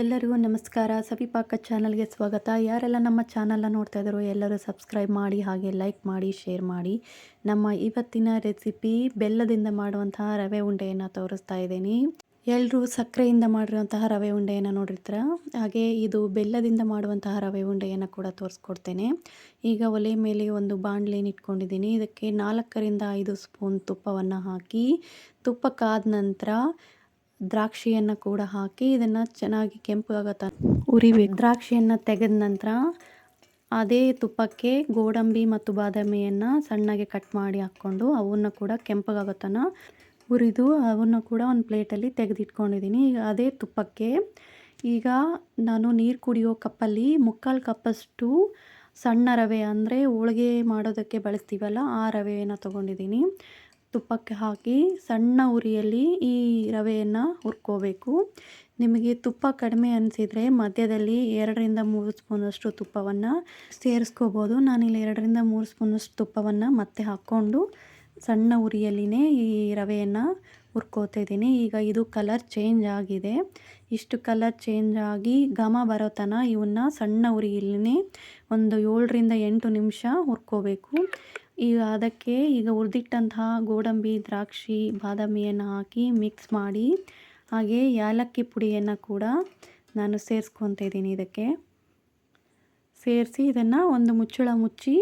ಎಲ್ಲರಿಗೂ ನಮಸ್ಕಾರ. ಸವಿಪಾಕ ಚಾನಲ್ಗೆ ಸ್ವಾಗತ. ಯಾರೆಲ್ಲ ನಮ್ಮ ಚಾನಲ್ನ ನೋಡ್ತಾ ಇದ್ದಾರೋ ಎಲ್ಲರೂ ಸಬ್ಸ್ಕ್ರೈಬ್ ಮಾಡಿ, ಹಾಗೆ ಲೈಕ್ ಮಾಡಿ, ಶೇರ್ ಮಾಡಿ. ನಮ್ಮ ಇವತ್ತಿನ ರೆಸಿಪಿ ಬೆಲ್ಲದಿಂದ ಮಾಡುವಂತಹ ರವೆ ಉಂಡೆಯನ್ನು ತೋರಿಸ್ತಾ ಇದ್ದೀನಿ. ಎಲ್ಲರೂ ಸಕ್ಕರೆಯಿಂದ ಮಾಡಿರುವಂತಹ ರವೆ ಉಂಡೆಯನ್ನು ನೋಡಿರ್ತೀರ? ಹಾಗೆ ಇದು ಬೆಲ್ಲದಿಂದ ಮಾಡುವಂತಹ ರವೆ ಉಂಡೆಯನ್ನು ಕೂಡ ತೋರಿಸ್ಕೊಡ್ತೇನೆ. ಈಗ ಒಲೆ ಮೇಲೆ ಒಂದು ಬಾಣಲೆನ ಇಟ್ಕೊಂಡಿದ್ದೀನಿ. ಇದಕ್ಕೆ ನಾಲ್ಕರಿಂದ ಐದು ಸ್ಪೂನ್ ತುಪ್ಪವನ್ನು ಹಾಕಿ, ತುಪ್ಪ ಕಾದ ನಂತರ ದ್ರಾಕ್ಷಿಯನ್ನು ಕೂಡ ಹಾಕಿ ಇದನ್ನು ಚೆನ್ನಾಗಿ ಕೆಂಪು ಆಗತ್ತ ಉರಿಬೇಕು ದ್ರಾಕ್ಷಿಯನ್ನು ತೆಗೆದ ನಂತರ ಅದೇ ತುಪ್ಪಕ್ಕೆ ಗೋಡಂಬಿ ಮತ್ತು ಬಾದಾಮಿಯನ್ನು ಸಣ್ಣಗೆ ಕಟ್ ಮಾಡಿ ಹಾಕ್ಕೊಂಡು ಅವನ್ನು ಕೂಡ ಕೆಂಪಗಾಗೋ ತನಕ ಹುರಿದು ಅವನ್ನು ಕೂಡ ಒಂದು ಪ್ಲೇಟಲ್ಲಿ ತೆಗೆದಿಟ್ಕೊಂಡಿದ್ದೀನಿ. ಈಗ ಅದೇ ತುಪ್ಪಕ್ಕೆ ಈಗ ನಾನು ನೀರು ಕುಡಿಯೋ ಕಪ್ಪಲ್ಲಿ ಮುಕ್ಕಾಲು ಕಪ್ಪಷ್ಟು ಸಣ್ಣ ರವೆ ಅಂದರೆ ಹೋಳಿಗೆ ಮಾಡೋದಕ್ಕೆ ಬಳಸ್ತೀವಲ್ಲ, ಆ ರವೆಯನ್ನು ತೊಗೊಂಡಿದ್ದೀನಿ. ತುಪ್ಪಕ್ಕೆ ಹಾಕಿ ಸಣ್ಣ ಉರಿಯಲ್ಲಿ ಈ ರವೆಯನ್ನು ಹುರ್ಕೋಬೇಕು. ನಿಮಗೆ ತುಪ್ಪ ಕಡಿಮೆ ಅನಿಸಿದರೆ ಮಧ್ಯದಲ್ಲಿ ಎರಡರಿಂದ ಮೂರು ಸ್ಪೂನಷ್ಟು ತುಪ್ಪವನ್ನು ಸೇರಿಸ್ಕೋಬೋದು. ನಾನಿಲ್ಲಿ ಎರಡರಿಂದ ಮೂರು ಸ್ಪೂನಷ್ಟು ತುಪ್ಪವನ್ನು ಮತ್ತೆ ಹಾಕ್ಕೊಂಡು ಸಣ್ಣ ಉರಿಯಲ್ಲಿನೇ ಈ ರವೆಯನ್ನು ಹುರ್ಕೋತಾ ಇದ್ದೀನಿ. ಈಗ ಇದು ಕಲರ್ ಚೇಂಜ್ ಆಗಿದೆ. ಇಷ್ಟು ಕಲರ್ ಚೇಂಜ್ ಆಗಿ ಘಮ ಬರೋ ತನಕ ಇವನ್ನ ಸಣ್ಣ ಉರಿಯಲ್ಲಿನೇ ಒಂದು ಏಳರಿಂದ ಎಂಟು ನಿಮಿಷ ಹುರ್ಕೋಬೇಕು. ಈಗ ಅದಕ್ಕೆ ಈಗ ಉರಿದಿಟ್ಟಂತಹ ಗೋಡಂಬಿ, ದ್ರಾಕ್ಷಿ, ಬಾದಾಮಿಯನ್ನು ಹಾಕಿ ಮಿಕ್ಸ್ ಮಾಡಿ, ಹಾಗೆ ಏಲಕ್ಕಿ ಪುಡಿಯನ್ನು ಕೂಡ ನಾನು ಸೇರಿಸ್ಕೊತ ಇದ್ದೀನಿ ಇದಕ್ಕೆ. ಸೇರಿಸಿ ಇದನ್ನು ಒಂದು ಮುಚ್ಚಳ ಮುಚ್ಚಿ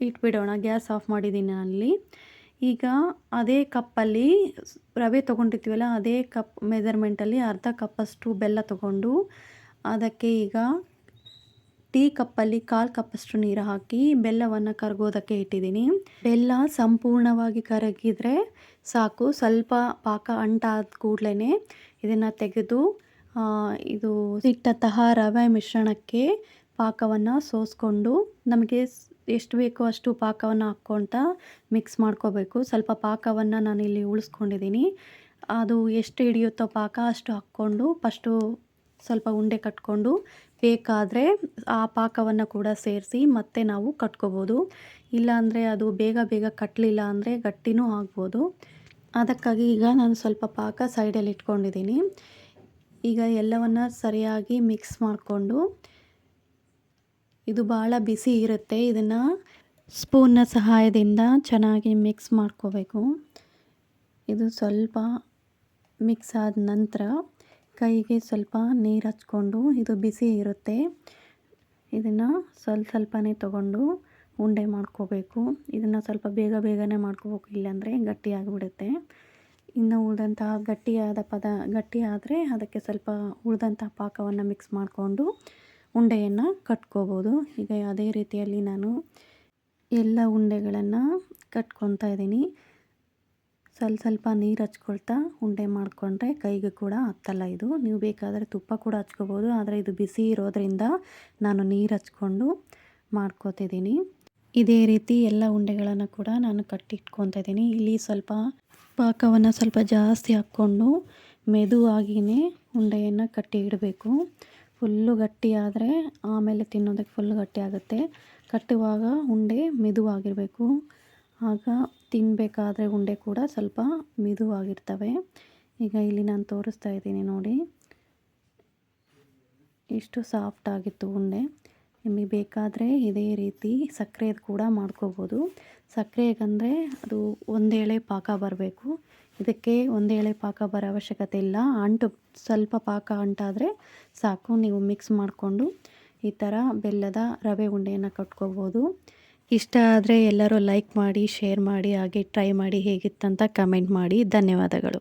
ಇಟ್ಬಿಡೋಣ, ಗ್ಯಾಸ್ ಆಫ್ ಮಾಡಿದ್ದೀನಿ ಅಲ್ಲಿ ಈಗ ಅದೇ ಕಪ್ಪಲ್ಲಿ ರವೆ ತೊಗೊಂಡಿರ್ತೀವಲ್ಲ, ಅದೇ ಕಪ್ ಮೆಜರ್ಮೆಂಟಲ್ಲಿ ಅರ್ಧ ಕಪ್ಪಷ್ಟು ಬೆಲ್ಲ ತೊಗೊಂಡು ಅದಕ್ಕೆ ಈಗ ಟೀ ಕಪ್ಪಲ್ಲಿ ಕಾಲು ಕಪ್ಪಷ್ಟು ನೀರು ಹಾಕಿ ಬೆಲ್ಲವನ್ನು ಕರಗೋದಕ್ಕೆ ಇಟ್ಟಿದ್ದೀನಿ. ಬೆಲ್ಲ ಸಂಪೂರ್ಣವಾಗಿ ಕರಗಿದರೆ ಸಾಕು. ಸ್ವಲ್ಪ ಪಾಕ ಅಂಟಾದ ಕೂಡಲೇ ಇದನ್ನು ತೆಗೆದು ಇದು ಇಟ್ಟಂತಹ ರವೆ ಮಿಶ್ರಣಕ್ಕೆ ಪಾಕವನ್ನು ಸೋಸ್ಕೊಂಡು ನಮಗೆ ಎಷ್ಟು ಬೇಕೋ ಅಷ್ಟು ಪಾಕವನ್ನು ಹಾಕ್ಕೊಳ್ತಾ ಮಿಕ್ಸ್ ಮಾಡ್ಕೋಬೇಕು. ಸ್ವಲ್ಪ ಪಾಕವನ್ನು ನಾನಿಲ್ಲಿ ಉಳಿಸ್ಕೊಂಡಿದ್ದೀನಿ. ಅದು ಎಷ್ಟು ಹಿಡಿಯುತ್ತೋ ಪಾಕ ಅಷ್ಟು ಹಾಕ್ಕೊಂಡು, ಫಸ್ಟು ಸ್ವಲ್ಪ ಉಂಡೆ ಕಟ್ಕೊಂಡು ಬೇಕಾದರೆ ಆ ಪಾಕವನ್ನು ಕೂಡ ಸೇರಿಸಿ ಮತ್ತೆ ನಾವು ಕಟ್ಕೋಬೋದು. ಇಲ್ಲಾಂದರೆ ಅದು ಬೇಗ ಬೇಗ ಕಟ್ಟಲಿಲ್ಲ ಅಂದರೆ ಗಟ್ಟಿನೂ ಆಗ್ಬೋದು. ಅದಕ್ಕಾಗಿ ಈಗ ನಾನು ಸ್ವಲ್ಪ ಪಾಕ ಸೈಡಲ್ಲಿ ಇಟ್ಕೊಂಡಿದ್ದೀನಿ. ಈಗ ಎಲ್ಲವನ್ನು ಸರಿಯಾಗಿ ಮಿಕ್ಸ್ ಮಾಡಿಕೊಂಡು ಇದು ಭಾಳ ಬಿಸಿ ಇರುತ್ತೆ. ಇದನ್ನು ಸ್ಪೂನ್ನ ಸಹಾಯದಿಂದ ಚೆನ್ನಾಗಿ ಮಿಕ್ಸ್ ಮಾಡ್ಕೋಬೇಕು. ಇದು ಸ್ವಲ್ಪ ಮಿಕ್ಸ್ ಆದ ನಂತರ ಕೈಗೆ ಸ್ವಲ್ಪ ನೀರು ಹಚ್ಕೊಂಡು ಇದು ಬಿಸಿ ಇರುತ್ತೆ. ಇದನ್ನು ಸ್ವಲ್ಪ ಸ್ವಲ್ಪನೇ ತೊಗೊಂಡು ಉಂಡೆ ಮಾಡ್ಕೋಬೇಕು. ಇದನ್ನು ಸ್ವಲ್ಪ ಬೇಗ ಬೇಗನೆ ಮಾಡ್ಕೋಬೇಕು, ಇಲ್ಲಾಂದರೆ ಗಟ್ಟಿ ಆಗಿಬಿಡುತ್ತೆ. ಇನ್ನು ಉಳಿದಂತಹ ಗಟ್ಟಿಯಾದ ಪದ, ಗಟ್ಟಿ ಆದರೆ ಅದಕ್ಕೆ ಸ್ವಲ್ಪ ಉಳಿದಂತಹ ಪಾಕವನ್ನು ಮಿಕ್ಸ್ ಮಾಡಿಕೊಂಡು ಉಂಡೆಯನ್ನು ಕಟ್ಕೋಬೋದು. ಈಗ ಅದೇ ರೀತಿಯಲ್ಲಿ ನಾನು ಎಲ್ಲ ಉಂಡೆಗಳನ್ನು ಕಟ್ಕೊತಾ ಇದ್ದೀನಿ. ಸ್ವಲ್ಪ ಸ್ವಲ್ಪ ನೀರು ಹಚ್ಕೊಳ್ತಾ ಉಂಡೆ ಮಾಡಿಕೊಂಡ್ರೆ ಕೈಗೆ ಕೂಡ ಹತ್ತಲ್ಲ ಇದು. ನೀವು ಬೇಕಾದರೆ ತುಪ್ಪ ಕೂಡ ಹಚ್ಕೋಬೋದು, ಆದರೆ ಇದು ಬಿಸಿ ಇರೋದರಿಂದ ನಾನು ನೀರು ಹಚ್ಕೊಂಡು ಮಾಡ್ಕೋತಿದ್ದೀನಿ. ಇದೇ ರೀತಿ ಎಲ್ಲ ಉಂಡೆಗಳನ್ನು ಕೂಡ ನಾನು ಕಟ್ಟಿಟ್ಕೊತಾ ಇದ್ದೀನಿ. ಇಲ್ಲಿ ಸ್ವಲ್ಪ ಪಾಕವನ್ನು ಸ್ವಲ್ಪ ಜಾಸ್ತಿ ಹಾಕ್ಕೊಂಡು ಮೆದುವಾಗಿಯೇ ಉಂಡೆಯನ್ನು ಕಟ್ಟಿ ಇಡಬೇಕು. ಫುಲ್ಲು ಗಟ್ಟಿ ಆದರೆ ಆಮೇಲೆ ತಿನ್ನೋದಕ್ಕೆ ಫುಲ್ ಗಟ್ಟಿ ಆಗುತ್ತೆ. ಕಟ್ಟುವಾಗ ಉಂಡೆ ಮೆದುವಾಗಿರಬೇಕು. ಆಗ ತಿನ್ನಬೇಕಾದ್ರೆ ಉಂಡೆ ಕೂಡ ಸ್ವಲ್ಪ ಮಿದುವಾಗಿರ್ತವೆ. ಈಗ ಇಲ್ಲಿ ನಾನು ತೋರಿಸ್ತಾ ಇದ್ದೀನಿ ನೋಡಿ. ಇಷ್ಟು ಸಾಫ್ಟ್ ಆಗಿತ್ತು ಉಂಡೆ. ನಿಮಗೆ ಬೇಕಾದರೆ ಇದೇ ರೀತಿ ಸಕ್ಕರೆದು ಕೂಡ ಮಾಡ್ಕೋಬೋದು. ಸಕ್ಕರೆಗಂದರೆ ಅದು ಒಂದೇಳೆ ಪಾಕ ಬರಬೇಕು. ಇದಕ್ಕೆ ಒಂದೇಳೆ ಪಾಕ ಬರೋ ಅವಶ್ಯಕತೆ ಇಲ್ಲ. ಅಂಟು, ಸ್ವಲ್ಪ ಪಾಕ ಅಂಟಾದರೆ ಸಾಕು. ನೀವು ಮಿಕ್ಸ್ ಮಾಡಿಕೊಂಡು ಈ ಥರ ಬೆಲ್ಲದ ರವೆ ಉಂಡೆಯನ್ನು ಕಟ್ಕೋಬೋದು. ಇಷ್ಟ ಆದರೆ ಎಲ್ಲರೂ ಲೈಕ್ ಮಾಡಿ ಶೇರ್ ಮಾಡಿ ಹಾಗೆ ಟ್ರೈ ಮಾಡಿ ಹೇಗಿತ್ತಂತ ಕಮೆಂಟ್ ಮಾಡಿ. ಧನ್ಯವಾದಗಳು.